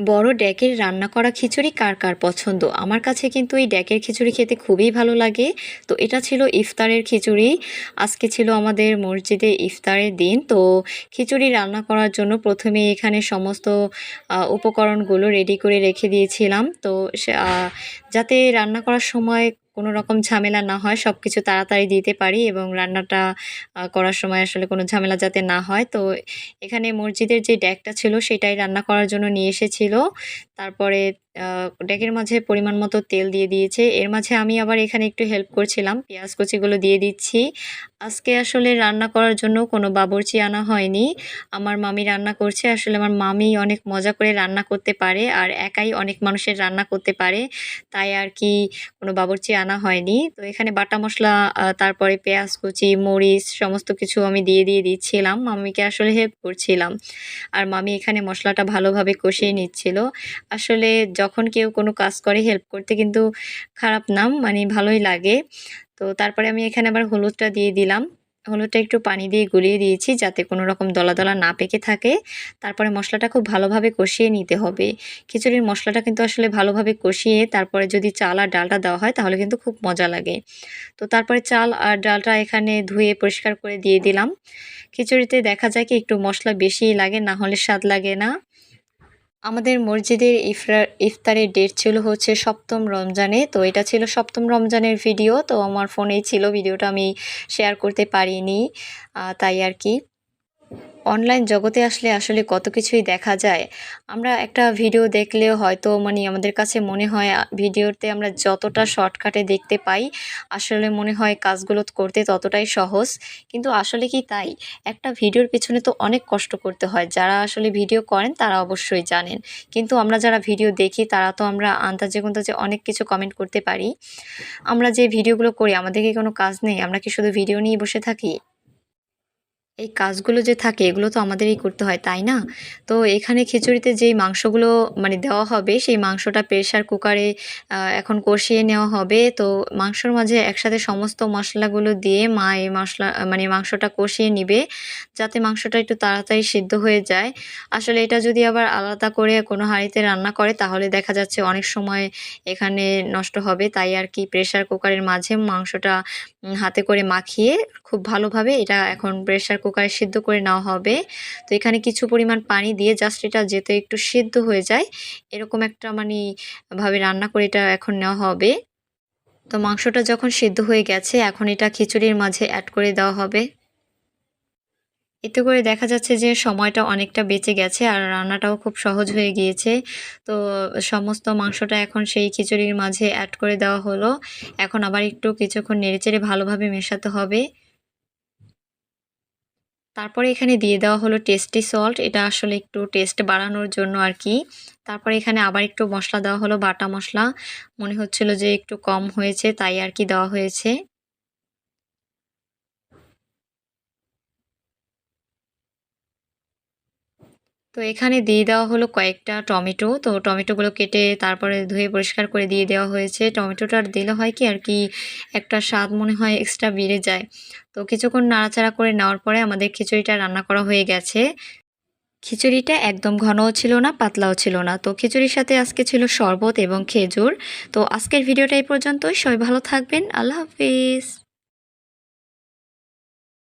বড় ড্যাকের রান্না করা খিচুড়ি কার কার পছন্দ? আমার কাছে কিন্তু এই ড্যাকের খিচুড়ি খেতে খুবই ভালো লাগে। তো এটা ছিল ইফতারের খিচুড়ি। আজকে ছিল আমাদের মসজিদে ইফতারের দিন। তো খিচুড়ি রান্না করার জন্য প্রথমে এখানে সমস্ত উপকরণগুলো রেডি করে রেখে দিয়েছিলাম। তো যাতে রান্না করার সময় কোনো রকম ঝামেলা না হয় সব কিছু তাড়াতাড়ি দিতে পারি এবং রান্নাটা করার সময় আসলে কোনো ঝামেলা যাতে না হয়। তো এখানে মসজিদের যে ড্যাকটা ছিল সেটাই রান্না করার জন্য নিয়ে এসেছিল। তারপরে আহ, ড্যাকের মাঝে পরিমাণ মতো তেল দিয়ে দিয়েছে। এর মাঝে আমি আবার এখানে একটু হেল্প করছিলাম। পেঁয়াজ কুচিগুলো দিয়ে দিচ্ছি। আজকে আসলে রান্না করার জন্য কোনো বাবুর্চি আনা হয়নি। আমার মামি রান্না করছে। আসলে আমার মামি অনেক মজা করে রান্না করতে পারে আর একাই অনেক মানুষের রান্না করতে পারে। তাই আর কি কোনো বাবুর্চি আনা হয়নি। তো এখানে বাটা মশলা তারপরে পেঁয়াজ কুচি মরিচ সমস্ত কিছু আমি দিয়ে দিয়ে দিচ্ছিলাম। মামিকে আসলে হেল্প করছিলাম। আর মামি এখানে মশলাটা ভালোভাবে কষিয়ে নিচ্ছিল। আসলে যখন কেউ কোনো কাজ করে হেল্প করতে কিন্তু খারাপ নাম মানে ভালোই লাগে। তো তারপরে আমি এখানে আবার হলুদটা দিয়ে দিলাম। হলুদটা একটু পানি দিয়ে গুলিয়ে দিয়েছি যাতে কোনো রকম দলা দলা না পেকে থাকে। তারপরে মশলাটা খুব ভালোভাবে কষিয়ে নিতে হবে। খিচুড়ির মশলাটা কিন্তু আসলে ভালোভাবে কষিয়ে তারপরে যদি চাল আর ডালটা দেওয়া হয় তাহলে কিন্তু খুব মজা লাগে। তো তারপরে চাল আর ডালটা এখানে ধুয়ে পরিষ্কার করে দিয়ে দিলাম। খিচুড়িতে দেখা যায় কি একটু মশলা বেশিই লাগে, না হলে স্বাদ লাগে না। আমাদের মসজিদের ইফরার ইফতারের ডেট ছিল হচ্ছে সপ্তম রমজানে। তো এটা ছিল সপ্তম রমজানের ভিডিও তো আমার ফোনেই ছিল ভিডিওটা আমি শেয়ার করতে পারিনি তাই আর কি। অনলাইন জগতে আসলে আসলে কত কিছুই দেখা যায়। আমরা একটা ভিডিও দেখলেও হয়তো মানে আমাদের কাছে মনে হয় ভিডিওতে আমরা যতটা শর্টকাটে দেখতে পাই, আসলে মনে হয় কাজগুলো করতে ততটাই সহজ। কিন্তু আসলে কি তাই? একটা ভিডিওর পিছনে তো অনেক কষ্ট করতে হয়। যারা আসলে ভিডিও করেন, তারা অবশ্যই জানেন। কিন্তু আমরা যারা ভিডিও দেখি, তারা তো আমরা আন্দাজে কুন্তাজে অনেক কিছু কমেন্ট করতে পারি। আমরা যে ভিডিওগুলো করি, আমাদের কি কোনো কাজ নেই? আমরা কি শুধু ভিডিও নিয়ে বসে থাকি? এই কাজগুলো যে থাকে, এগুলো তো আমাদেরই করতে হয়, তাই না? তো এখানে খিচুড়িতে যেই মাংসগুলো মানে দেওয়া হবে, সেই মাংসটা প্রেশার কুকারে এখন কষিয়ে নেওয়া হবে। তো মাংসর মাঝে একসাথে সমস্ত মশলাগুলো দিয়ে মা এই মশলা মানে মাংসটা কষিয়ে নিবে, যাতে মাংসটা একটু তাড়াতাড়ি সিদ্ধ হয়ে যায়। আসলে এটা যদি আবার আলাদা করে কোনো হাঁড়িতে রান্না করে, তাহলে দেখা যাচ্ছে অনেক সময় এখানে নষ্ট হবে। তাই আর কি প্রেশার কুকারের মাঝে মাংসটা হাতে করে মাখিয়ে খুব ভালোভাবে এটা এখন প্রেশার কুকারে সিদ্ধ করে নেওয়া হবে। তো এখানে কিছু পরিমাণ পানি দিয়ে জাস্ট এটা যেতে একটু সিদ্ধ হয়ে যায়। এরকম একটা মানে ভাবে রান্না করে এটা এখন নেওয়া হবে। তো মাংসটা যখন সিদ্ধ হয়ে গেছে, এখন এটা খিচুড়ির মাঝে অ্যাড করে দেওয়া হবে। এতে করে দেখা যাচ্ছে যে সময়টা অনেকটা বেঁচে গেছে আর রান্নাটাও খুব সহজ হয়ে গিয়েছে। তো সমস্ত মাংসটা এখন সেই খিচুড়ির মাঝে অ্যাড করে দেওয়া হলো। এখন আবার একটু কিছুক্ষণ নেড়েচেড়ে ভালোভাবে মেশাতে হবে। তারপরে এখানে দিয়ে দেওয়া হলো টেস্টি সল্ট এটা আসলে একটু টেস্ট বাড়ানোর জন্য আর কি। তারপরে এখানে আবার একটু মশলা দেওয়া হলো, বাটা মশলা। মনে হচ্ছিল যে একটু কম হয়েছে, তাই আর কি দেওয়া হয়েছে। তো এখানে দিয়ে দেওয়া হলো কয়েকটা টমেটো। তো টমেটোগুলো কেটে তারপরে ধুয়ে পরিষ্কার করে দিয়ে দেওয়া হয়েছে। টমেটোটা দিলে হয় কি আর কি একটা স্বাদ মনে হয় এক্সট্রা বেড়ে যায়। তো কিছুক্ষণ নাড়াচাড়া করে নেওয়ার পরে আমাদের খিচুড়িটা রান্না করা হয়ে গেছে। খিচুড়িটা একদম ঘনও ছিল না, পাতলাও ছিল না। তো খিচুড়ির সাথে আজকে ছিল শরবত এবং খেজুর। তো আজকের ভিডিওটা এই পর্যন্তই। সবাই ভালো থাকবেন। আল্লাহ হাফিজ।